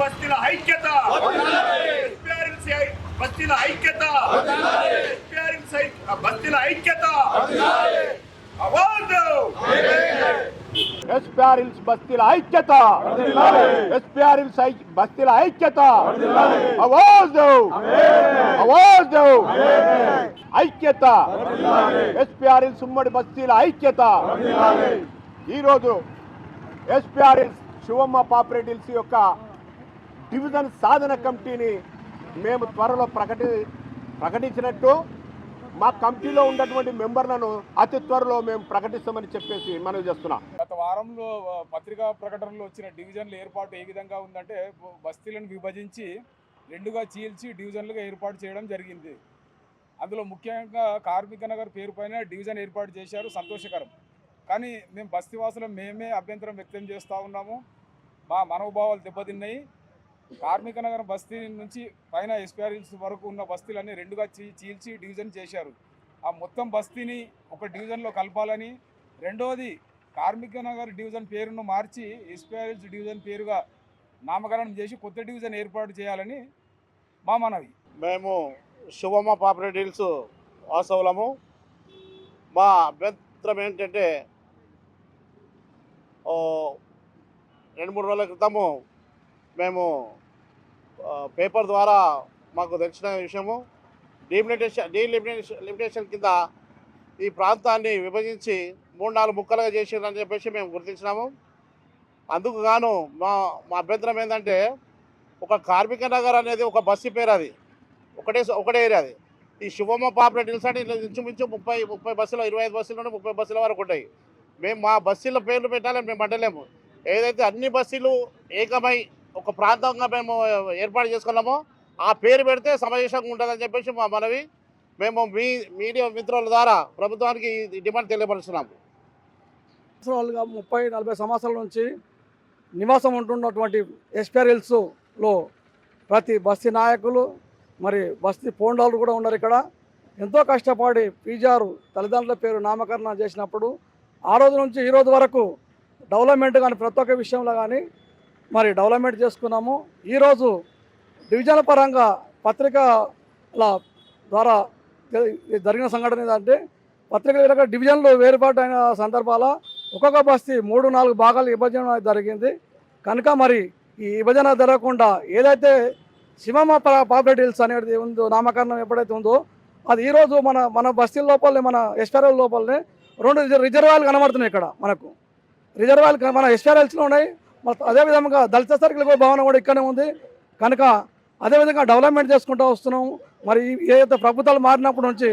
బస్తీల ఐక్యత. బస్తీల ఐక్యత. బస్తీల ఐక్యత. ఎస్పిఆర్ఎల్స్ బస్తీల ఐక్యత. ఎస్పిఆర్ఎల్స్ బస్తీల ఐక్యత. అవాజ్ అవాజ్ ఐక్యత. ఎస్పిఆర్ఎల్స్ ఉమ్మడి బస్తీల ఐక్యత. ఈరోజు ఎస్పిఆర్ఎల్స్ శివమ్మ పాపరేటిల్స్ యొక్క డివిజన్ సాధన కమిటీని మేము త్వరలో ప్రకటి ప్రకటించినట్టు మా కమిటీలో ఉన్నటువంటి మెంబర్లను అతి త్వరలో మేము ప్రకటిస్తామని చెప్పేసి మనవి చేస్తున్నాం. గత వారంలో పత్రికా ప్రకటనలో వచ్చిన డివిజన్ల ఏర్పాటు ఏ విధంగా ఉందంటే బస్తీలను విభజించి రెండుగా చీల్చి డివిజన్లుగా ఏర్పాటు చేయడం జరిగింది. అందులో ముఖ్యంగా కార్మిక నగర్ పేరు పైన డివిజన్ ఏర్పాటు చేశారు సంతోషకరం. కానీ మేము బస్తీవాసులు మేమే అభ్యంతరం వ్యక్తం చేస్తూ ఉన్నాము. మా మనోభావాలు దెబ్బతిన్నాయి. కార్మిక నగరం బస్తీ నుంచి పైన ఎస్పీఆర్ఎల్స్ వరకు ఉన్న బస్తీలన్నీ రెండుగా చీ చీల్చి డివిజన్ చేశారు. ఆ మొత్తం బస్తీని ఒక డివిజన్లో కలపాలని రెండవది కార్మిక నగర్ డివిజన్ పేరును మార్చి ఎస్పీఆర్ఎల్స్ డివిజన్ పేరుగా నామకరణం చేసి కొత్త డివిజన్ ఏర్పాటు చేయాలని మా మనవి. మేము శుభమ్మ పాపరేటివ్స్ వాస్తవులము మా అభ్యంతరం ఏంటంటే రెండు మూడు రోజుల క్రితము మేము పేపర్ ద్వారా మాకు తెలిసిన విషయము. డీలిమిటేషన్ డీలిమిటేషన్ లిమిటేషన్ కింద ఈ ప్రాంతాన్ని విభజించి మూడు నాలుగు ముక్కలుగా చేసిందని చెప్పేసి మేము గుర్తించినాము. అందుకు గాను మా మా అభ్యంతరం ఏంటంటే ఒక కార్మిక నగర్ అనేది ఒక బస్సు పేరు అది. ఒకటే ఒకటే ఏరియా అది. ఈ శుభమ్మ పాపరేటివ్స్ అంటే ఇంచుమించు ముప్పై ముప్పై బస్సులు ఇరవై ఐదు బస్సులు నుండి ముప్పై బస్సుల వరకు ఉంటాయి. మేము మా బస్సుల పేర్లు పెట్టాలని మేము అంటలేము. ఏదైతే అన్ని బస్సులు ఏకమై ఒక ప్రాంతంగా మేము ఏర్పాటు చేసుకున్నాము. ఆ పేరు పెడితే సమావేశంగా ఉంటుందని చెప్పేసి మా మనవి. మేము మీ మీడియా మిత్రుల ద్వారా ప్రభుత్వానికి డిమాండ్ తెలియపరుస్తున్నాము సంవత్సరాలుగా ముప్పై నలభై సంవత్సరాల నుంచి నివాసం ఉంటున్నటువంటి ఎస్పెరిల్స్లో ప్రతి బస్తీ నాయకులు మరి బస్తీ పోండాలు కూడా ఉన్నారు ఇక్కడ. ఎంతో కష్టపడి పీజారు తల్లిదండ్రుల పేరు నామకరణం చేసినప్పుడు ఆ రోజు నుంచి ఈ రోజు వరకు డెవలప్మెంట్ కానీ ప్రతి ఒక్క విషయంలో కానీ మరి డెవలప్మెంట్ చేసుకున్నాము. ఈరోజు డివిజన్ పరంగా పత్రికల ద్వారా జరిగిన సంఘటన ఏంటంటే పత్రికల విధంగా డివిజన్లు వేరుపాటైన సందర్భాల ఒక్కొక్క బస్తీ మూడు నాలుగు భాగాలు విభజన జరిగింది. కనుక మరి ఈ విభజన జరగకుండా ఏదైతే శివమ్మ పాపరేట్ హిల్స్ అనేది ఉందో నామకరణం ఎప్పుడైతే ఉందో అది ఈరోజు మన మన బస్తీల లోపలనే మన ఎస్ఆర్ఎల్ లోపలనే రెండు రిజ- రిజర్వాయర్లు కనబడుతున్నాయి ఇక్కడ మనకు. రిజర్వాయర్లు మన ఎస్ఆర్ఎల్స్లో ఉన్నాయి అదేవిధంగా దళిత సర్కిల్ భవనం కూడా ఇక్కడనే ఉంది. కనుక అదేవిధంగా డెవలప్మెంట్ చేసుకుంటూ వస్తున్నాము మరి ఏదైతే ప్రభుత్వాలు మారినప్పటి నుంచి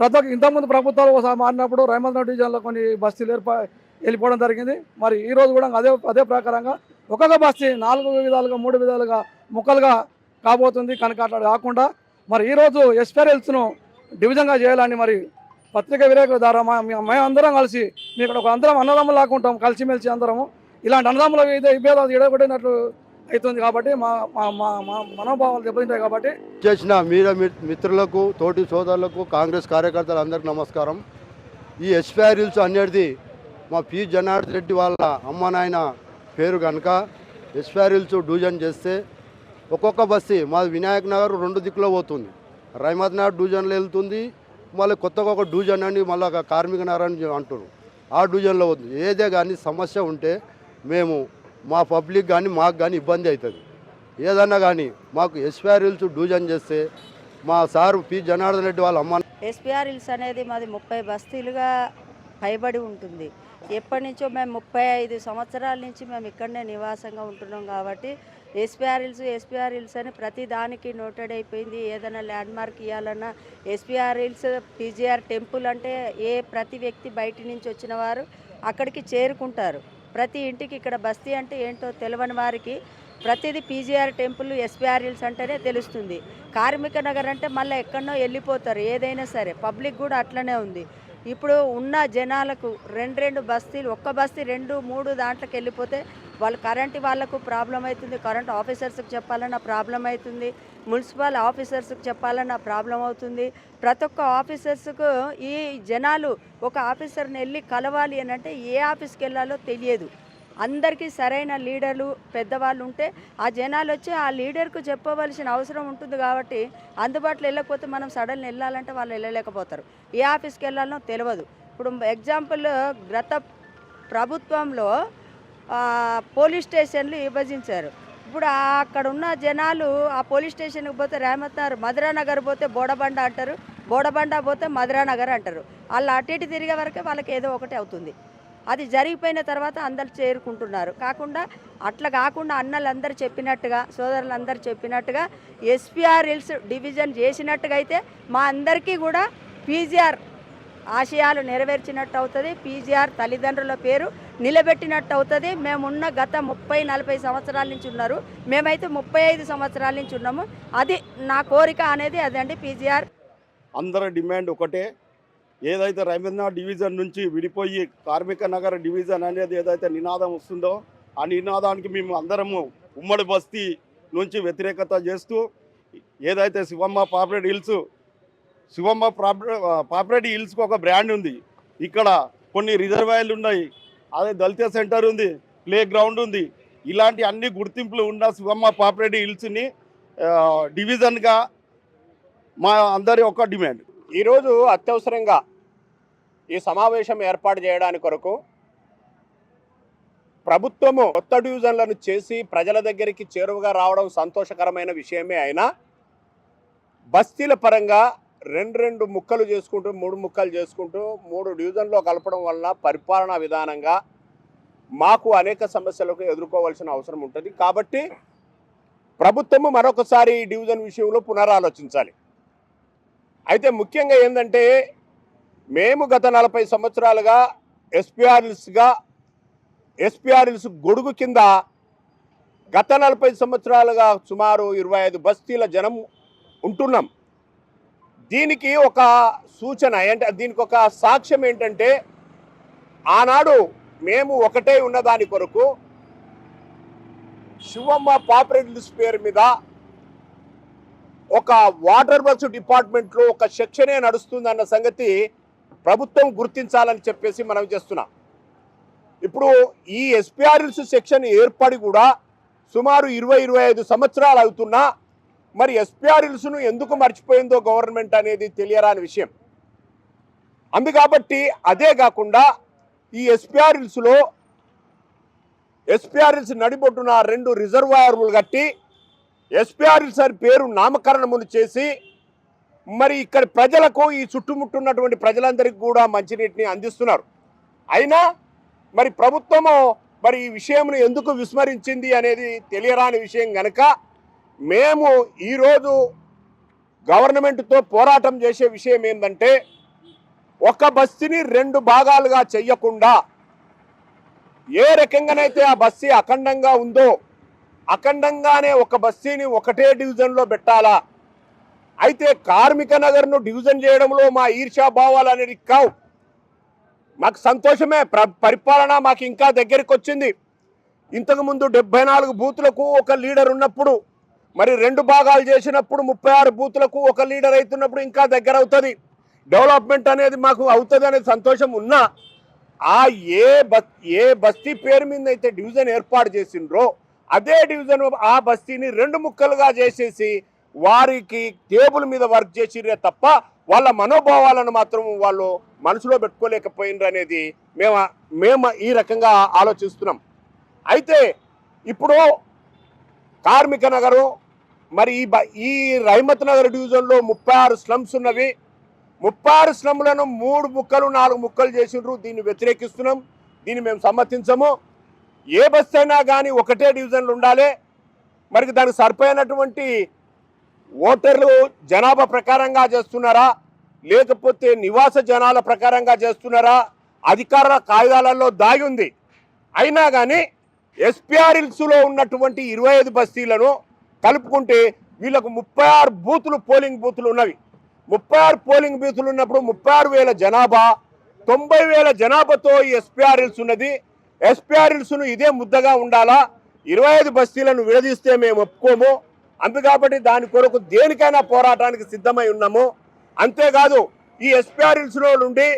ప్రతి ఒక్క ఇంతకుముందు ప్రభుత్వాలు ఒకసారి మారినప్పుడు రైమంద్ర డివిజన్లో కొన్ని బస్తీలు ఏర్పా వెళ్ళిపోవడం జరిగింది. మరి ఈ రోజు కూడా అదే అదే ప్రకారంగా ఒక్కొక్క బస్తీ నాలుగు విధాలుగా మూడు విధాలుగా ముక్కలుగా కాబోతుంది. కనుక అట్లా కాకుండా మరి ఈరోజు ఎస్పీఆర్ఎల్స్ను డివిజన్గా చేయాలని మరి పత్రిక విలేకరుల ద్వారా మా మేము మేమందరం కలిసి మీ ఇక్కడ ఒక అందరం అన్నదమ్ములు లాక్కుంటాం కలిసిమెలిసి అందరము. ఇలాంటి అన్నదమ్ముల అయితే విభేదాలు ఇడగొట్టినట్లు అవుతుంది కాబట్టి మా మా మా మా మనోభావాలు దెబ్బతింటాయి కాబట్టి చేసిన మీరు మిత్రులకు తోటి సోదరులకు కాంగ్రెస్ కార్యకర్తలు అందరికీ నమస్కారం. ఈ ఎస్పీఆర్ హిల్స్ అనేది మా పి జనార్దన్ రెడ్డి వాళ్ళ అమ్మ నాయన పేరు కనుక ఎస్పీఆర్ హిల్స్ డివిజన్ చేస్తే ఒక్కొక్క బస్సీ మాది వినాయక్ నగర్ రెండు దిక్కులో పోతుంది. రైమత్ నగర్ డివిజన్లో వెళ్తుంది. మళ్ళీ కొత్తగా ఒక డివిజన్ అని మళ్ళీ ఒక కార్మిక నగర్ అని అంటున్నారు ఆ డివిజన్లో పోతుంది. ఏదే కానీ సమస్య ఉంటే మేము మా పబ్లిక్ కానీ మాకు కానీ ఇబ్బంది అవుతుంది. ఏదన్నా కానీ మాకు ఎస్పీఆర్ హిల్స్ డివిజన్ చేస్తే మా సారు పి జనార్దన్ రెడ్డి వాళ్ళ అమ్మ ఎస్పీఆర్ హిల్స్ అనేది మాది ముప్పై బస్తీలుగా పైబడి ఉంటుంది. ఎప్పటి నుంచో మేము ముప్పై ఐదు సంవత్సరాల నుంచి మేము ఇక్కడనే నివాసంగా ఉంటున్నాం కాబట్టి ఎస్పీఆర్ హిల్స్ ఎస్పీఆర్ హిల్స్ అని ప్రతి దానికి నోటెడ్ అయిపోయింది. ఏదైనా ల్యాండ్ మార్క్ ఇవ్వాలన్నా ఎస్పీఆర్ హిల్స్ పీజీఆర్ టెంపుల్ అంటే ఏ ప్రతి వ్యక్తి బయట నుంచి వచ్చిన వారు అక్కడికి చేరుకుంటారు. ప్రతి ఇంటికి ఇక్కడ బస్తీ అంటే ఏంటో తెలియని వారికి ప్రతిదీ పీజీఆర్ టెంపుల్ ఎస్బీఆర్ఎల్స్ అంటేనే తెలుస్తుంది. కార్మిక నగర్ అంటే మళ్ళీ ఎక్కడనో వెళ్ళిపోతారు ఏదైనా సరే. పబ్లిక్ కూడా అట్లనే ఉంది. ఇప్పుడు ఉన్న జనాలకు రెండు రెండు బస్తీలు ఒక్క బస్తీ రెండు మూడు దాంట్లోకి వెళ్ళిపోతే వాళ్ళు కరెంట్ వాళ్ళకు ప్రాబ్లం అవుతుంది కరెంట్ ఆఫీసర్స్కి చెప్పాలన్న ప్రాబ్లం అవుతుంది మున్సిపల్ ఆఫీసర్స్కి చెప్పాలన్న ప్రాబ్లం అవుతుంది. ప్రతి ఒక్క ఆఫీసర్స్కు ఈ జనాలు ఒక ఆఫీసర్ని వెళ్ళి కలవాలి అని అంటే ఏ ఆఫీస్కి వెళ్ళాలో తెలియదు. అందరికీ సరైన లీడర్లు పెద్దవాళ్ళు ఉంటే ఆ జనాలు వచ్చి ఆ లీడర్కు చెప్పవలసిన అవసరం ఉంటుంది కాబట్టి అందుబాటులో వెళ్ళకపోతే మనం సడన్ వెళ్ళాలంటే వాళ్ళు వెళ్ళలేకపోతారు. ఏ ఆఫీస్కి వెళ్ళాలనో తెలియదు. ఇప్పుడు ఎగ్జాంపుల్ గత ప్రభుత్వంలో పోలీస్ స్టేషన్లు విభజించారు. ఇప్పుడు అక్కడ ఉన్న జనాలు ఆ పోలీస్ స్టేషన్కి పోతే రేమత్ నగర్ మధురా నగర్ పోతే బోడబండ అంటారు బోడబండ పోతే మధురా నగర్ అంటారు. వాళ్ళు అటు ఇటు తిరిగే వరకే వాళ్ళకి ఏదో ఒకటి అవుతుంది. అది జరిగిపోయిన తర్వాత అందరు చేరుకుంటున్నారు. కాకుండా అట్లా కాకుండా అన్నలందరూ చెప్పినట్టుగా సోదరులందరూ చెప్పినట్టుగా ఎస్పీఆర్ హిల్స్ డివిజన్ చేసినట్టుగా అయితే మా అందరికీ కూడా పీజీఆర్ ఆశయాలు నెరవేర్చినట్టు అవుతుంది. పీజీఆర్ తల్లిదండ్రుల పేరు నిలబెట్టినట్టు అవుతుంది. మేమున్న గత ముప్పై నలభై సంవత్సరాల నుంచి ఉన్నారు. మేమైతే ముప్పై ఐదు సంవత్సరాల నుంచి ఉన్నాము. అది నా కోరిక అనేది అదండి పీజీఆర్. అందరి డిమాండ్ ఒకటే. ఏదైతే రవీంద్రనాథ్ డివిజన్ నుంచి విడిపోయి కార్మిక నగర డివిజన్ అనేది ఏదైతే నినాదం వస్తుందో ఆ నినాదానికి మేము అందరము ఉమ్మడి బస్తీ నుంచి వ్యతిరేకత చేస్తూ ఏదైతే శివమ్మ పాపరెడ్డి హిల్స్ శివమ్మ పాపరె పాపరెడ్డి హిల్స్కి ఒక బ్రాండ్ ఉంది. ఇక్కడ కొన్ని రిజర్వాయర్లు ఉన్నాయి. అదే దళిత సెంటర్ ఉంది ప్లే గ్రౌండ్ ఉంది. ఇలాంటి అన్ని గుర్తింపులు ఉన్న శివమ్మ పాపరెడ్డి హిల్స్ని డివిజన్గా మా అందరి ఒక డిమాండ్. ఈరోజు అత్యవసరంగా ఈ సమావేశం ఏర్పాటు చేయడానికి కొరకు ప్రభుత్వము కొత్త డివిజన్లను చేసి ప్రజల దగ్గరికి చేరువగా రావడం సంతోషకరమైన విషయమే అయినా బస్తీల పరంగా రెండు రెండు ముక్కలు చేసుకుంటూ మూడు ముక్కలు చేసుకుంటూ మూడు డివిజన్లో కలపడం వలన పరిపాలనా విధానంగా మాకు అనేక సమస్యలకు ఎదుర్కోవాల్సిన అవసరం ఉంటుంది. కాబట్టి ప్రభుత్వము మరొకసారి ఈ డివిజన్ విషయంలో పునరాలోచించాలి. అయితే ముఖ్యంగా ఏంటంటే మేము గత నలభై సంవత్సరాలుగా ఎస్పీఆర్ఎల్స్గా ఎస్పీఆర్ఎల్స్ గొడుగు కింద గత నలభై సంవత్సరాలుగా సుమారు ఇరవై ఐదు బస్తీల జనం ఉంటున్నాం. దీనికి ఒక సూచన అంటే దీనికి ఒక సాక్ష్యం ఏంటంటే ఆనాడు మేము ఒకటే ఉన్న దాని కొరకు శివమ్మ పాపరెడ్డిస్ పేరు మీద ఒక వాటర్ వర్క్స్ డిపార్ట్మెంట్లో ఒక సెక్షనే నడుస్తుందన్న సంగతి ప్రభుత్వం గుర్తించాలని చెప్పేసి మనం చేస్తున్నాం. ఇప్పుడు ఈ ఎస్పీఆర్ఎల్స్ సెక్షన్ ఏర్పడి కూడా సుమారు ఇరవై ఇరవై ఐదు సంవత్సరాలు అవుతున్నా మరి ఎస్పీఆర్ఎల్స్ను ఎందుకు మర్చిపోయిందో గవర్నమెంట్ అనేది తెలియరాని విషయం. అందు కాబట్టి అదే కాకుండా ఈ ఎస్పీఆర్ఎల్స్లో ఎస్పీఆర్ఎల్స్ నడిబొట్టున రెండు రిజర్వాయర్లు కట్టి ఎస్పీఆర్ఎల్స్ అని పేరు నామకరణములు చేసి మరి ఇక్కడ ప్రజలకు ఈ చుట్టుముట్టున్నటువంటి ప్రజలందరికీ కూడా మంచినీటిని అందిస్తున్నారు. అయినా మరి ప్రభుత్వము మరి ఈ విషయంను ఎందుకు విస్మరించింది అనేది తెలియరాని విషయం గనక మేము ఈరోజు గవర్నమెంట్తో పోరాటం చేసే విషయం ఏంటంటే ఒక బస్సుని రెండు భాగాలుగా చెయ్యకుండా ఏ రకంగానైతే ఆ బస్సీ అఖండంగా ఉందో అఖండంగానే ఒక బస్సీని ఒకటే డివిజన్లో పెట్టాలా? అయితే కార్మిక నగర్ను డివిజన్ చేయడంలో మా ఈర్షా భావాలు అనేది కావు. మాకు సంతోషమే. ప్ర పరిపాలన మాకు ఇంకా దగ్గరికి వచ్చింది ఇంతకుముందు డెబ్బై నాలుగు బూతులకు ఒక లీడర్ ఉన్నప్పుడు మరి రెండు భాగాలు చేసినప్పుడు ముప్పై ఆరు బూతులకు ఒక లీడర్ అవుతున్నప్పుడు ఇంకా దగ్గర అవుతుంది. డెవలప్మెంట్ అనేది మాకు అవుతుంది అనేది సంతోషం ఉన్నా ఆ ఏ బస్ ఏ బస్తీ పేరు మీద అయితే డివిజన్ ఏర్పాటు చేసిండ్రో అదే డివిజన్ ఆ బస్తీని రెండు ముక్కలుగా చేసేసి వారికి టేబుల్ మీద వర్క్ చేసిరే తప్ప వాళ్ళ మనోభావాలను మాత్రం వాళ్ళు మనసులో పెట్టుకోలేకపోయినరు అనేది మేము మేము ఈ రకంగా ఆలోచిస్తున్నాం. అయితే ఇప్పుడు కార్మిక నగరం మరి ఈ బ- ఈ రహమత్ నగర్ డివిజన్లో ముప్పై ఆరు స్లమ్స్ ఉన్నవి. ముప్పై ఆరు స్లమ్లను మూడు ముక్కలు నాలుగు ముక్కలు చేసిండ్రు. దీన్ని వ్యతిరేకిస్తున్నాం. దీన్ని మేము సమ్మతించము ఏ బస్ అయినా కానీ ఒకటే డివిజన్లు ఉండాలి. మరి దానికి సరిపోయినటువంటి ఓటర్లు జనాభా ప్రకారంగా చేస్తున్నారా? లేకపోతే నివాస జనాల ప్రకారంగా చేస్తున్నారా? అధికార కాగితాలలో దాగి ఉంది. అయినా కానీ ఎస్పీఆర్ఎల్స్లో ఉన్నటువంటి ఇరవై ఐదు బస్తీలను కలుపుకుంటే వీళ్ళకు ముప్పై ఆరు బూతులు పోలింగ్ బూతులు ఉన్నవి. ముప్పై ఆరు పోలింగ్ బూతులు ఉన్నప్పుడు ముప్పై ఆరు వేల జనాభా తొంభై వేల జనాభాతో ఈ ఎస్పీఆర్ఎల్స్ ఉన్నది. ఎస్పీఆర్ఎల్స్ను ఇదే ముద్దగా ఉండాలా? ఇరవై ఐదు బస్తీలను విడదీస్తే మేము ఒప్పుకోము. అందు కాబట్టి దాని కొరకు దేనికైనా పోరాటానికి సిద్ధమై ఉన్నాము. అంతేకాదు ఈ ఎస్పీఆర్ఎల్స్లో నుండి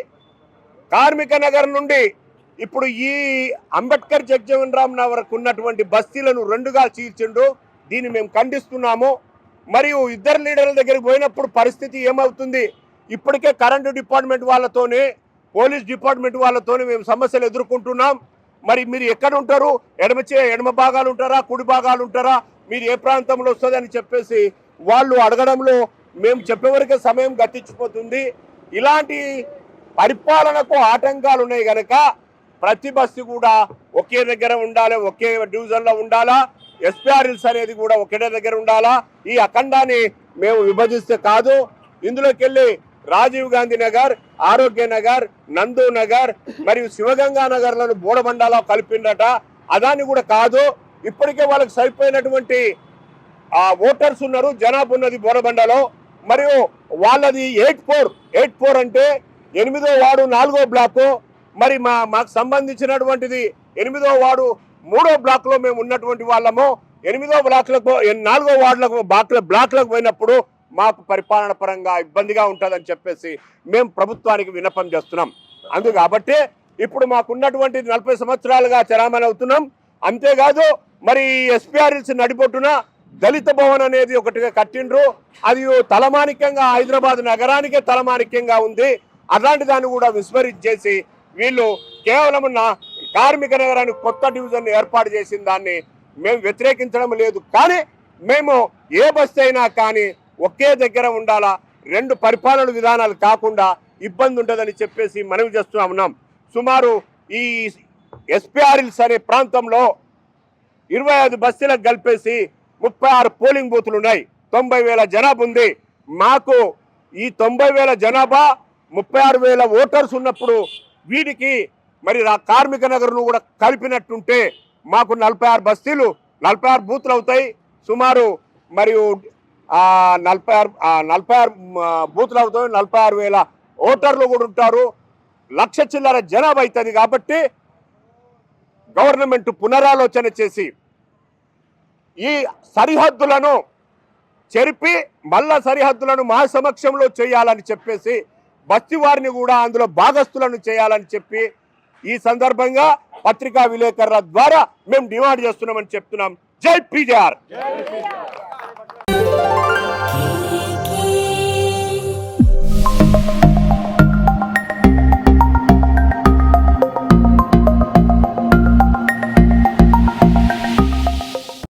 కార్మిక నగర్ నుండి ఇప్పుడు ఈ అంబేద్కర్ జగ్జీవన్ రామ్ నగర్కు ఉన్నటువంటి బస్తీలను రెండుగా చీల్చిండు. దీన్ని మేము ఖండిస్తున్నాము. మరియు ఇద్దరు లీడర్ల దగ్గరికి పోయినప్పుడు పరిస్థితి ఏమవుతుంది? ఇప్పటికే కరెంటు డిపార్ట్మెంట్ వాళ్ళతోనే పోలీస్ డిపార్ట్మెంట్ వాళ్ళతోనే మేము సమస్యలు ఎదుర్కొంటున్నాం. మరి మీరు ఎక్కడ ఉంటారు? ఎడమ చే ఎడమ భాగాలు ఉంటారా? కుడి భాగాలు ఉంటారా? మీరు ఏ ప్రాంతంలో వస్తుందని చెప్పేసి వాళ్ళు అడగడంలో మేము చెప్పేవరకే సమయం గతించిపోతుంది. ఇలాంటి పరిపాలనకు ఆటంకాలు ఉన్నాయి కనుక ప్రతి బస్సు కూడా ఒకే దగ్గర ఉండాలి ఒకే డివిజన్లో ఉండాలా? ఎస్పీఆర్ఎల్స్ అనేది కూడా ఒకే దగ్గర ఉండాలా? ఈ అఖండాన్ని మేము విభజిస్తే కాదు. ఇందులోకి వెళ్ళి రాజీవ్ గాంధీ నగర్ ఆరోగ్య నగర్ నందు నగర్ మరియు శివగంగా నగర్లను బోడబండాలో కలిపిండట అదాన్ని కూడా కాదు. ఇప్పటికే వాళ్ళకి సరిపోయినటువంటి ఆ ఓటర్స్ ఉన్నారు. జనాభా ఉన్నది బోడబండలో. మరియు వాళ్ళది ఎయిట్ ఫోర్ ఎయిట్ ఫోర్ అంటే ఎనిమిదో వార్డు నాలుగో బ్లాకు. మరి మా మాకు సంబంధించినటువంటిది ఎనిమిదో వార్డు మూడో బ్లాక్లో మేము ఉన్నటువంటి వాళ్ళము. ఎనిమిదో బ్లాక్లకు నాలుగో వార్డులకు బ్లాక్ల బ్లాక్లకు పోయినప్పుడు మాకు పరిపాలన పరంగా ఇబ్బందిగా ఉంటుందని చెప్పేసి మేము ప్రభుత్వానికి విన్నపం చేస్తున్నాం. అందు కాబట్టి ఇప్పుడు మాకున్నటువంటి నలభై సంవత్సరాలుగా చరామణి అవుతున్నాం. అంతేకాదు మరి ఎస్పీఆర్ఎల్స్ నడిపొట్టున దళిత భవన్ అనేది ఒకటిగా కట్టిండ్రు. అది తలమానిక్యంగా హైదరాబాద్ నగరానికే తలమానిక్యంగా ఉంది. అలాంటి దాన్ని కూడా విస్మరించేసి వీళ్ళు కేవలం నా కార్మిక నగరాన్ని కొత్త డివిజన్ ఏర్పాటు చేసిన దాన్ని మేము వ్యతిరేకించడం లేదు. కానీ మేము ఏ బస్సు అయినా కానీ ఒకే దగ్గర ఉండాలా? రెండు పరిపాలన విధానాలు కాకుండా ఇబ్బంది ఉంటుందని చెప్పేసి మనవి చేస్తూ ఉన్నాం. సుమారు ఈ ఎస్పీఆర్ఎల్స్ అనే ప్రాంతంలో ఇరవై ఐదు బస్సులకు కలిపేసి ముప్పై ఆరు పోలింగ్ బూతులు ఉన్నాయి. తొంభై వేల జనాభా ఉంది. మాకు ఈ తొంభై వేల జనాభా ముప్పై ఆరు వేల ఓటర్స్ ఉన్నప్పుడు వీటికి మరి ఆ కార్మిక నగర్ను కూడా కలిపినట్టుంటే మాకు నలభై ఆరు బస్తీలు నలభై ఆరు బూతులు అవుతాయి. సుమారు మరియు నలభై ఆరు నలభై ఆరు బూత్లు బూతులు అవుతాయి. నలభై ఆరు వేల ఓటర్లు కూడా ఉంటారు. లక్ష చిల్లర జనాభా అవుతుంది కాబట్టి గవర్నమెంట్ పునరాలోచన చేసి ఈ సరిహద్దులను చెరిపి మళ్ళా సరిహద్దులను మా సమక్షంలో చేయాలని చెప్పేసి బస్తి వారిని కూడా అందులో భాగస్థులను చేయాలని చెప్పి ఈ సందర్భంగా పత్రికా విలేకరుల ద్వారా మేము డిమాండ్ చేస్తున్నామని చెప్తున్నాం. జై పీజేఆర్.